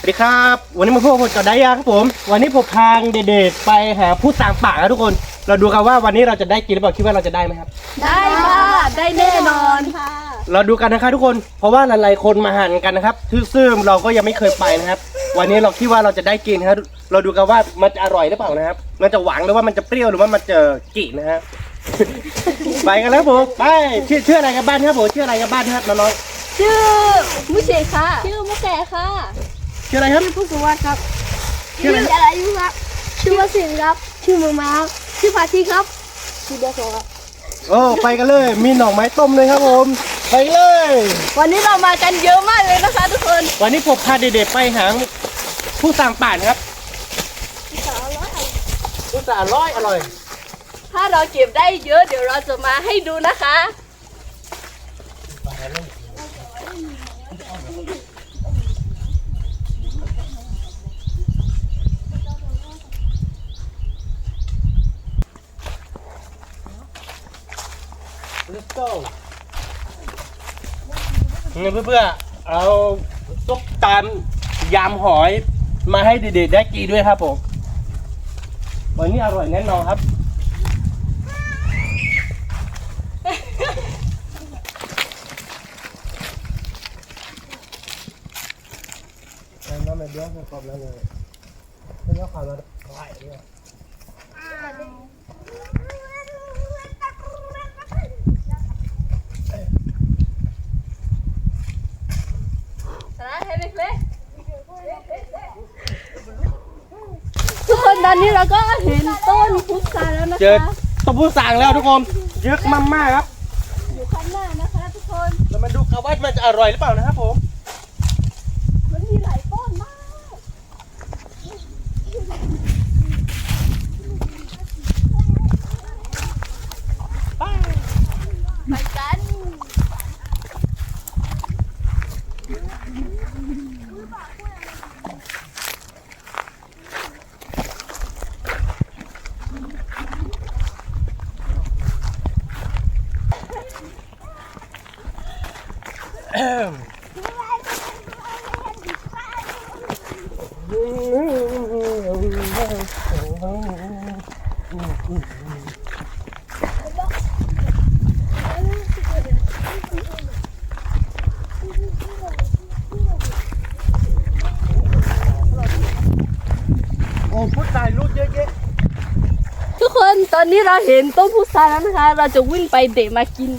สวัสดีครับ วันนี้มาพบกับไดายาครับผม วันนี้ผมพาเด็กๆไปหาผู้สางป่าครับทุกคน เราดูกันว่าวันนี้เราจะได้กินหรือเปล่าคิดว่าเราจะได้ไหมครับ ได้ค่ะได้แน่นอนค่ะ เราดูกันนะครับทุกคน เพราะว่าหลายๆคนมาหันกันนะครับซึ่งเราก็ยังไม่เคยไปนะครับ วันนี้เราคิดว่าเราจะได้กินครับ เราดูกันว่ามันจะอร่อยหรือเปล่านะครับ มันจะหวานหรือว่ามันจะเปรี้ยวหรือว่ามันจะกีนะฮะ ไปกันแล้วผมไปชื่อชื่ออะไรกันบ้างครับผมชื่ออะไรกันบ้างครับน้องชื่อมุเชค่ะ ชื่อมุแกค่ะๆ ชื่ออะไรครับผู้สุวัสดิ์ครับชื่ออะไรอะไรอยุครับชื่อวสินครับ ชื่อมือมาครับชื่อพาทีครับชื่อเดโซครับโอ้ไปกันเลย มีหน่อไม้ต้มเลยครับผมไปเลย วันนี้เรามากันเยอะมากเลยนะคะทุกคน วันนี้ผมพาเด็กๆไปหาผู้สร้างป่านครับผู้สร้างร้อยอร่อย ถ้าเราเก็บได้เยอะเดี๋ยวเราจะมาให้ดูนะคะ Let's go นี่เพื่อๆเอาซุปตามยำหอยมาให้เด็กๆได้กินด้วยครับผมวันนี้อร่อยแน่นอนครับน้ำมันเยอะกว่าแล้วเลยไม่ต้องขาดมาไหลเนี่ย อนนี้เราก็เห็นต้นพุทราแล้วนะเจอคะตบผู้สั่งแล้วทุกคนเยอะมากๆครับอยู่ข้างหน้านะคะทุกคน เรามาดูกันว่ามันจะอร่อยหรือเปล่านะครับผม มันมีหลายต้นมาก ไปกัน โอ้พุทธายรูดเยอะแยะ ทุกคน ตอนนี้เราเห็นต้นพุทราแล้วนะคะ เราจะวิ่งไปเด็มากิน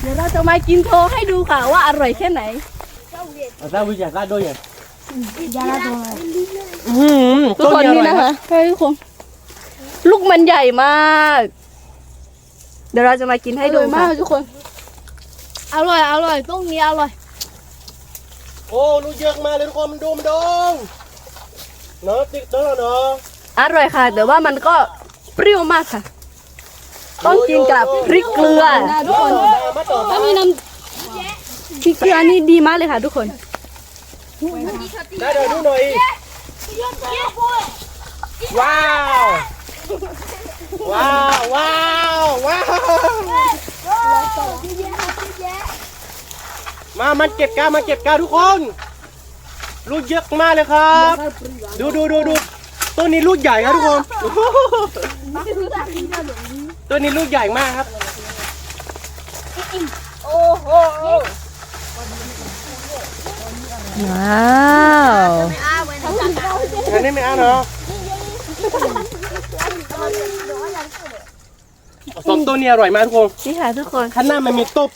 เดี๋ยวเราจะมากินโชว์ให้ดูค่ะว่าอร่อยแค่ไหนเอาได้วิจารณ์ด้วยอย่างยาตัวอืมทุกคนนี่นะคะให้ทุกคนลูกมันใหญ่มาก เดี๋ยวเราจะมากินให้ดูมากทุกคน อร่อยอร่อยต้นนี้อร่อยโอ้รูดเยอะมากเลยทุกคนมันดูมันดงเนาะติ๊กเนาะเนาะอร่อยค่ะ แต่ว่ามันก็ เปรี้ยวมากค่ะ ต้องกินกับพริกเกลือทุกคนมาต่อถ้ามีน้ำพริกเกลือนี่ดีมากเลยค่ะ ทุกคนได้เดี๋ยวดูหน่อยว้าวว้าวว้าวว้าวมามันเก็บกามาเก็บกาทุกคนลูกเยอะมากเลยครับ ดูดูดูดู ต้นนี้ลูกใหญ่ครับทุกคนต้นนี้ลูกใหญ่มากครับว้าวอันนี้ไม่เอาเนาะสองต้นนี้อร่อยมากทุกคนนี่ค่ะทุกคนข้างหน้ามันมีต้น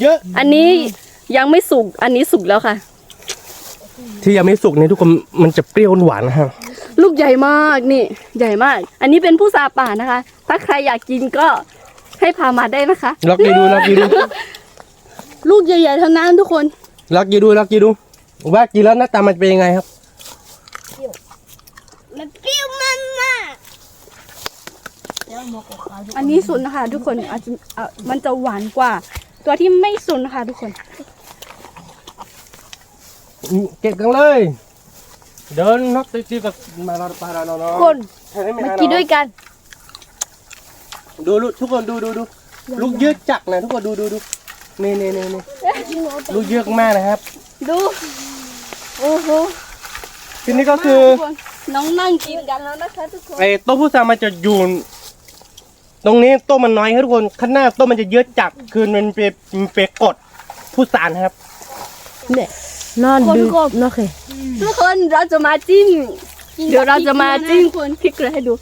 เยอะ อันนี้ยังไม่สุก อันนี้สุกแล้วค่ะ ที่ยังไม่สุกเนี่ยทุกคนมันจะเปรี้ยวหวานนะครับ ลูกใหญ่มากนี่ ใหญ่มาก อันนี้เป็นผู้ซาป่านะคะ ถ้าใครอยากกินก็ให้พามาได้นะคะล็อกยีดูล็อกยีดูลูกใหญ่ๆทั้งนั้นทุกคนล็อกยีดูล็อกยีดูว่ากินแล้วหน้าตามันเป็นยังไงครับมันเปรี้ยวมันมากอันนี้สุนนะคะ ทุกคนอาจจะอะมันจะหวานกว่า ตัวที่ไม่สุนนะคะ ทุกคนอืมเก็บกันเลย เดินน็อกตีตีกับมาเราปาเราเนาะคนเห็นไหมาเนาะกินด้วยกันดูลูกทุกคนดูดูดูลูกเยอะจักนะทุกคนดูดูดูนี่นี่นี่นี่ลูกเยอะมากนะครับ ดูโอ้โหทีนี้ก็คือทุกคนน้องนั่งกินกันแล้วนะคะทุกคนไอ้โต๊ะผู้สร้างมันจะอยู่ตรงนี้โต๊ะมันน้อยครับทุกคนข้างหน้าโต๊ะมันจะเยอะจัดคือมันเป็นมันเป็นกฎผู้สารครับน อนดึกเนาะเคทุกคนเราจะมาจิ้มเดี๋ยวเราจะมาจิ้มพริกเกลือให้ดู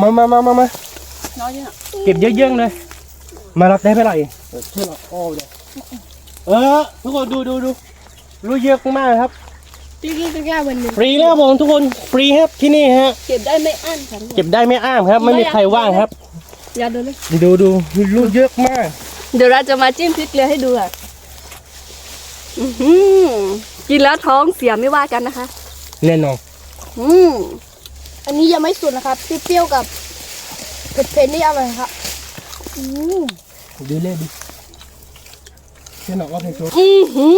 มามามามามาน้อยเนี่ยเก็บเยอะๆเลย มารับได้ไม่ไรเออช่วยเราโอ้เลยเออ ทุกคนดูดูดูรู้เยอะมากครับจริงๆก็แค่วันหนึ่งฟรีนะครับผมทุกคนฟรีครับที่นี่ฮะเก็บได้ไม่อั้นค่ะทุกคนเก็บได้ไม่อ้ามครับ ไม่มีใครว่างครับอย่าดูเลยดูดูรู้เยอะมาก เดี๋ยวเราจะมาจิ้มพริกเกลือให้ดูอะอื้อหือ กินแล้วท้องเสียไม่ว่ากันนะคะ แน่นอนอืมอันนี้ยังไม่สุดนะครับเปรี้ยวๆกับเผ็ดๆนี่อร่อยครับอืมดูเล่ดิเชื่อหนอกว่าเพลงโชว์อือหื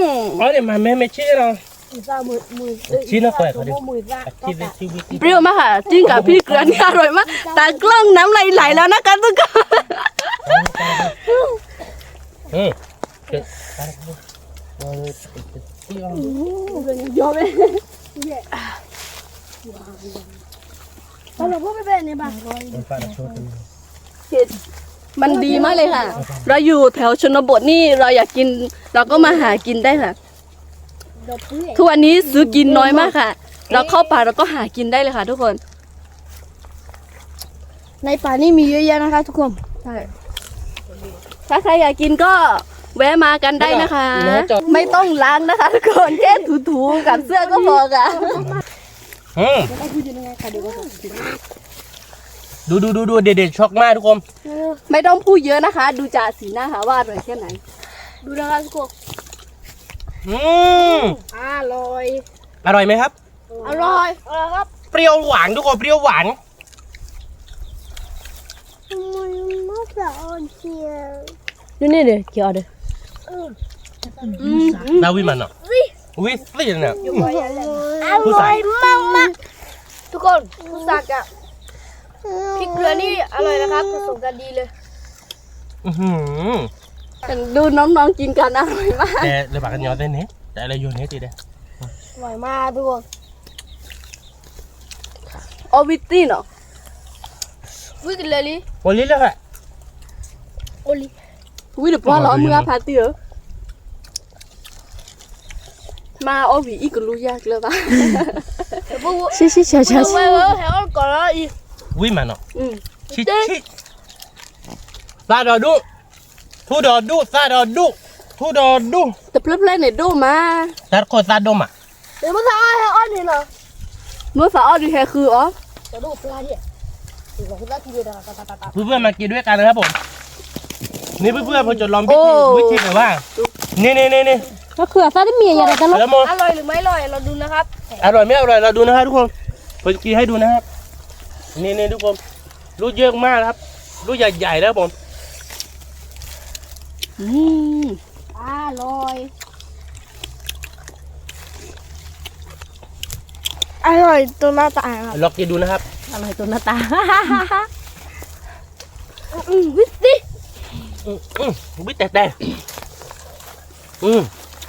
ออ๋อเดี๋ยวมาแม่ไม่เชื่อเรามือซ่ามือมือชี้หน้าแขวกเขาดิมือซ่าคิดเลยชีวิตเปรี้ยวมากค่ะจิ้มกับพริกเกลือนี่อร่อยมากตากล้องน้ำไหลไหลแล้วนะคะทุกคนอืม เกิดอะไรขึ้นเออเปรี้ยวโยนเราพูดไม่เป็นในบ้านมันฟาดโชว์ตัวเผ็ดมันดีมากเลยค่ะ เราอยู่แถวชนบทนี่เราอยากกิน เราก็มาหากินได้ค่ะ ทุกวันนี้ซื้อกินน้อยมากค่ะ เราเข้าป่าเราก็หากินได้เลยค่ะทุกคน ในป่านี่มีเยอะแยะนะคะ ทุกคน ใช่ ถ้าใครอยากกินก็ แวะมากันได้นะคะ ไม่ต้องล้างนะคะทุกคนแค่ถูๆกับเสื้อก็พอค่ะอืมดูดูดูดูเด็ดๆช็อกมากทุกคนไม่ต้องพูดเยอะนะคะ ดูจากสีหน้าค่ะว่าอร่อยแค่ไหน ดูนะคะทุกคนอืมอร่อย อร่อยไหมครับ อร่อยอร่อยครับ เปรี้ยวหวานทุกคนเปรี้ยวหวานมันมากจะอ่อนเชียวดูนี่เดี๋ยวเกี่ยวเดี๋ยวอืม ดาวิมันเนาะวิสลี่เนี่ยอผู้ร่ใส่อยมากมากทุกคนผู้สักอะพริกเกลือนี่อร่อยนะครับผสมกันดีเลยอือหือดูน้องๆกินกันอร่อยมากแต่เลยปากกันยอเต้นเนี้แต่อะไรอยู่เนี้ตีเด้อร่อยมากทุกคนโอวิตตี้เนาะวิ่งกันเลยลิโอลิเลยค่ะโอลิวิเดี๋ยวป้าเราเมื่อพาเตือมาโอวีอีกก็รู้ยากเลยป นก่อนแล้วอีกวิมันเนาะอืมชิชิซาดอดุทูดอดุซาดอดุทูดอดุแต่เพลิดเพลินเนี่ยดูมาซาโคซาดมอะเดี๋ยวมาทำให้อ้อนนี่เหรอเมื่อฝาอ้อดูแค่คืออ๋อเดี๋ยวดูปลาเนี่ยเดี๋ยวปลาทีเดียวนะตาตาตาตาเพื่อนๆมากินด้วยกันนะครับผม นี่เพื่อนๆผมจะลองวิธีวิธีแบบว่า นี่นี่นี่นี่ ก็คือซาดิเมียอะไรกันแล้วโมอร่อยหรือไม่อร่อยเราดูนะครับอร่อยไม่อร่อยเราดูนะครับทุกคนผมจะกินให้ดูนะครับนี่นี่ทุกคนลูกเยอะมากนะครับลูกใหญ่ๆนะครับผมอืมอร่อย อร่อยตัวหน้าตาครับลองกินดูนะครับอะไรตัวหน้าตาอืมวิสติอืมอืมวิแต่แต่อืม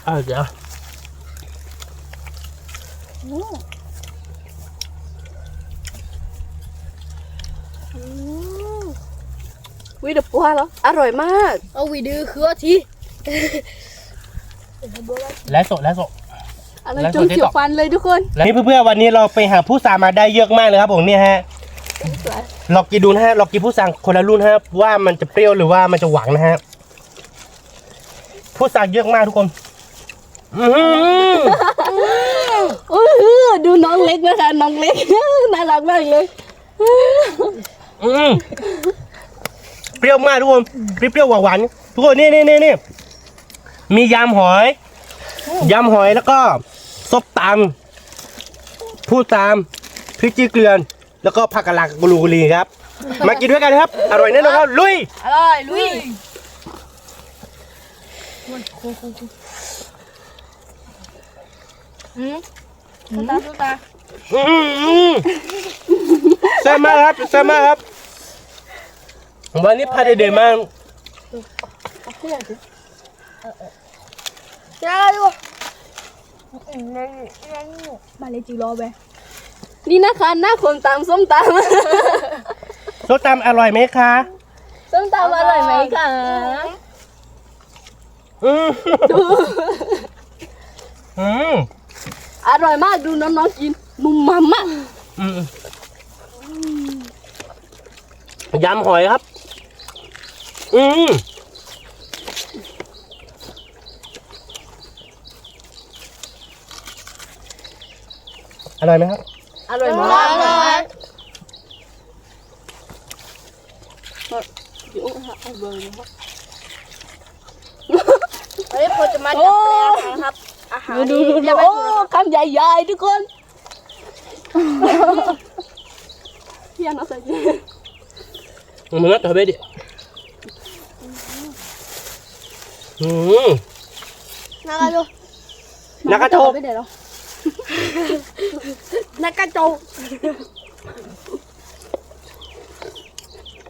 อ่าเดี๋ยววิเดี๋ยวปัวเหรอ อร่อยมาก เอาวีดือคือทีและสดและสดอะไรแล้วจนเขียวฟันเลยทุกคน แล้วนี่เพื่อนๆวันนี้เราไปหาผู้สามาได้เยอะมากเลยครับผมเนี่ยฮะลองกินดูนะฮะลองกินผู้สั่งคนละรุ่นฮะว่ามันจะเปรี้ยวหรือว่ามันจะหวานนะฮะผู้สั่งเยอะมากทุกคน อื้อหือดูน้องเล็กนะคะน้องเล็ก น่ารักมากเลยอืมเปรี้ยวมากทุกคนเปรี้ยวๆหวานๆทุกคนนี่นี่นี่นี่มียำหอยยำหอยแล้วก็ซบตำพูดตามพริกจี้เกลือน แล้วก็ผักกะหลักบลูกุลีครับ มากินด้วยกันครับ อร่อยแน่นอนครับลุย อร่อยลุย ตาตาอื้อหือแซ่บมากครับแซ่บมากครับ วันนี้พาเด็กๆมาจ้าดูมาเลยจีรอไปนี่นะคะหน้าคนตามส้มตส้มตำอร่อยไหมคะำส้มตำอร่อยไหมคะอืมอืมอ ร่อยมากดูน้องๆกินมุมมัมอะอืมยำหอยครับ อืมอร่อยไหมครับ อร่อยมากวันนี้ผมจะมาจับแปลอาหารครับ อาหารดูดูดูเรียกโอ้ว่าคำ ใหญ่ๆทุกคนพี่อันเอาใส่มึงนัดเธอไปดิอืมนะคะดูนักกระโจกไม่ได้หรอนักกระโจก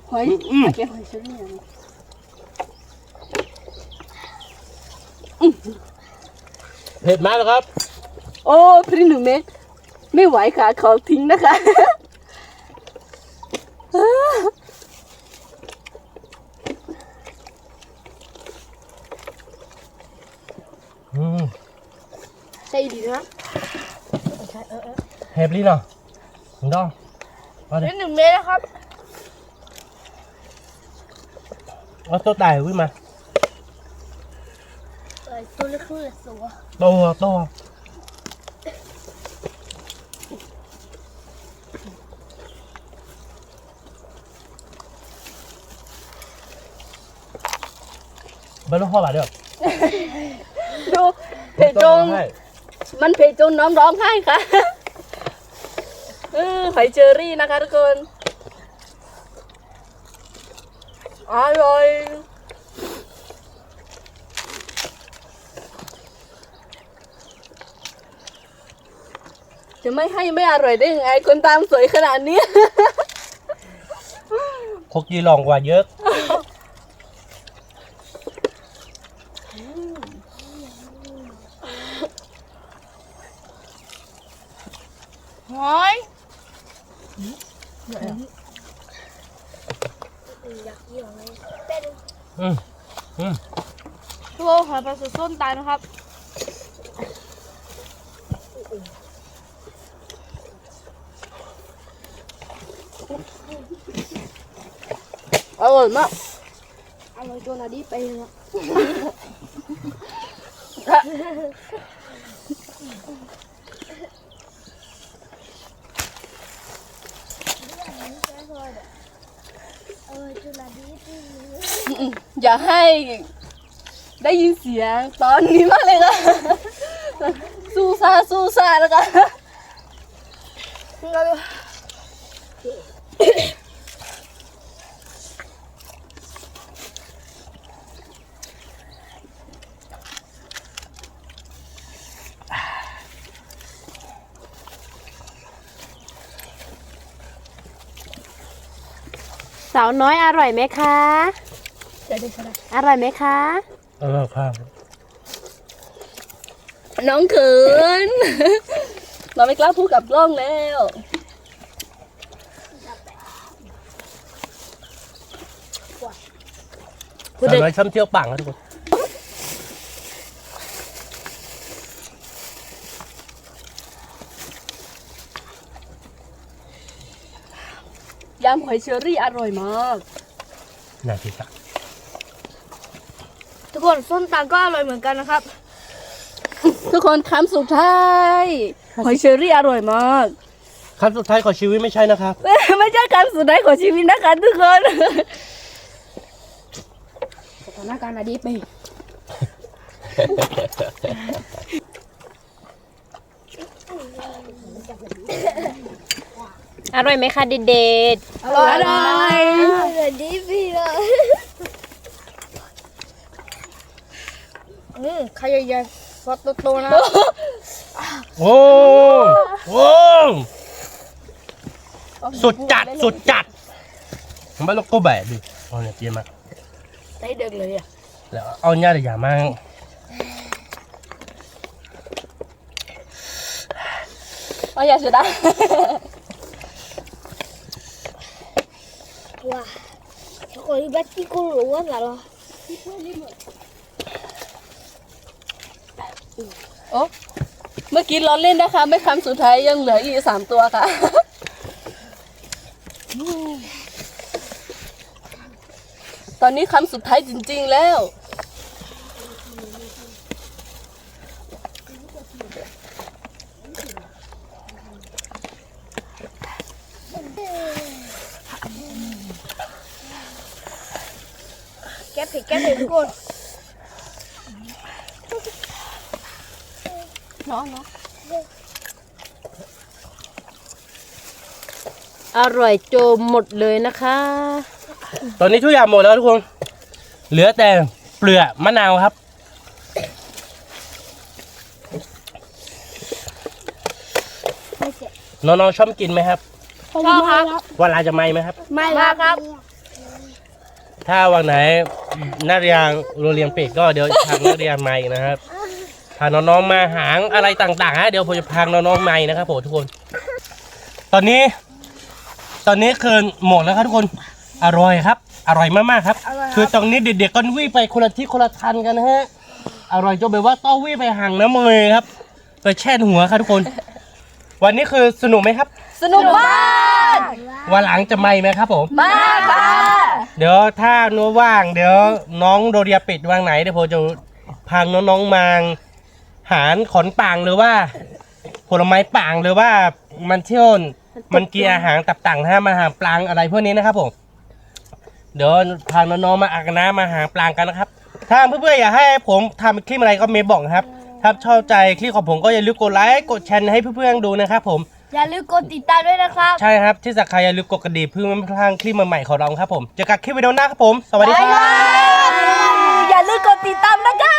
หอยอืมโอเคหอยเชอรี่อันนี้เผ็ดมากเลยครับ โอ้พริ้งหนึ่งเม็ดไม่ไหวค่ะขอทิ้งนะคะอืมใช่ดีนะเห็บลิ้นเหรอมึงต้องเอาดินี่หนึ่งเมตรนะครับ เอาตัวตายวิ่งมาเอ้ยตัวเล็กขึ้นเลยสูงโตโตเบอร์ลูกพ่อบาทเดียวดูเพจจงให้มันเพจจงน้องร้องไห้ค่ะเออหอยเชอรี่นะคะทุกคนอร่อยจะไม่ให้ไม่อร่อยได้ยังไงคนตามสวยขนาดนี้คกยีลองกว่าเยอะ หอยอยากเยี่ยวเลยเต้น อืมอืม ทุกหอยปลาสดส้ นตายนะครับอร่อยมากอร่อยจนอดีไปเลยนะอย่าให้ ได้ยินเสียงตอนนี้มากเลยค่ะสู้ซาสู้ซาแล้วกันสาวน้อยอร่อยไหมคะ อร่อยไหมคะ อร่อยครับน้องเขิน เราไม่กล้าพูดกับกล้องแล้วสาวน้อยช่ำเที่ยวปังนะทุกคนยำหอยเชอรี่อร่อยมาก น่าที่สัก ทุกคนส้นตาลก็อร่อยเหมือนกันนะครับ ทุกคนคำสุดท้ายหอยเชอรี่อร่อยมากคำสุดท้ายของชีวิตไม่ใช่นะครับ ไม่ใช่คำสุดท้ายของชีวิตนะคะทุกคนสถานการณ์อดีไปอร่อยไหมคะเด็ดอร่อยอร่อยอดีพี่ เลยอืมใครใหญ่ๆฟอตโตๆนะโอ้โหสุดจัดสุดจัดผมว่าเราก็แบบดิเอาเนี่ยเตรียมมาได้เด็กเลยอะแล้วเอาเนี่ยเดี๋ยวอย่ามาเอาอย่าเสียดายว้าทุกคนที่บ้านที่กูรู้ว่าอะไรหรอ โอ้เมื่อกี้ล้อเล่นนะคะ ไม่คำสุดท้ายยังเหลืออีกสามตัวค่ะตอนนี้คำสุดท้ายจริง ๆแล้ว แกผิดแกผิดทุกคน อร่อยโจมหมดเลยนะคะ ตอนนี้ทุกอย่างหมดแล้วทุกคน เหลือแต่เปลือกมะนาวครับ น้องๆชอบกินไหมครับ ชอบครับเวลาจะไหมไหมครับ ไม่ครับครับ ถ้าวันไหนนักเรียนโรงเรียนปิดก็เดี๋ยวทางนักเรียนใหม่นะครับพาน้องๆมาหางอะไรต่างๆฮะเดี๋ยวผมจะพาน้องๆใหม่นะครับผมทุกคน ตอนนี้ ตอนนี้คือหมดแล้วครับทุกคนอร่อยครับ อร่อยมากๆครับ คือตรงนี้เด็กๆก็วิ่งไปคนละที่คนละทันกันนะฮะอร่อยจนแบบว่าต้องวิ่งไปห่างน้ำมือครับไปแช่หัวครับทุกคน วันนี้คือสนุกไหมครับ สนุกมากวันหลังจะไม่ไหมครับผมมากค่ะ เดี๋ยวถ้าหนูว่าง เดี๋ยวน้องโดเรียปิดวางไหนเดี๋ยวผมจะพาน้องๆมา หารขอนป่างหรือว่า ผลไม้ป่างหรือว่ามันเที่ยวมันกินอาหารตับต่างนะมาหาปลางอะไรพวกนี้นะครับผมเดี๋ยวพาน้องๆมาอาบน้ำมาหาปลางกันนะครับ ถ้าเพื่อนๆอยากให้ผมทำคลิปอะไรก็เมย์บอกนะครับ ถ้าชอบใจคลิปของผมก็อย่าลืมกดไลค์กดแชร์ให้เพื่อนๆดูนะครับผม อย่าลืมกดติดตามด้วยนะครับ ใช่ครับที่สำคัญอย่าลืมกดกระดิ่งเพื่อไม่พลาดคลิปใหม่ๆของเราครับผมเจอกันคลิปวิดีโอหน้าครับผม สวัสดีครับ อย่าลืมกดติดตามนะคะ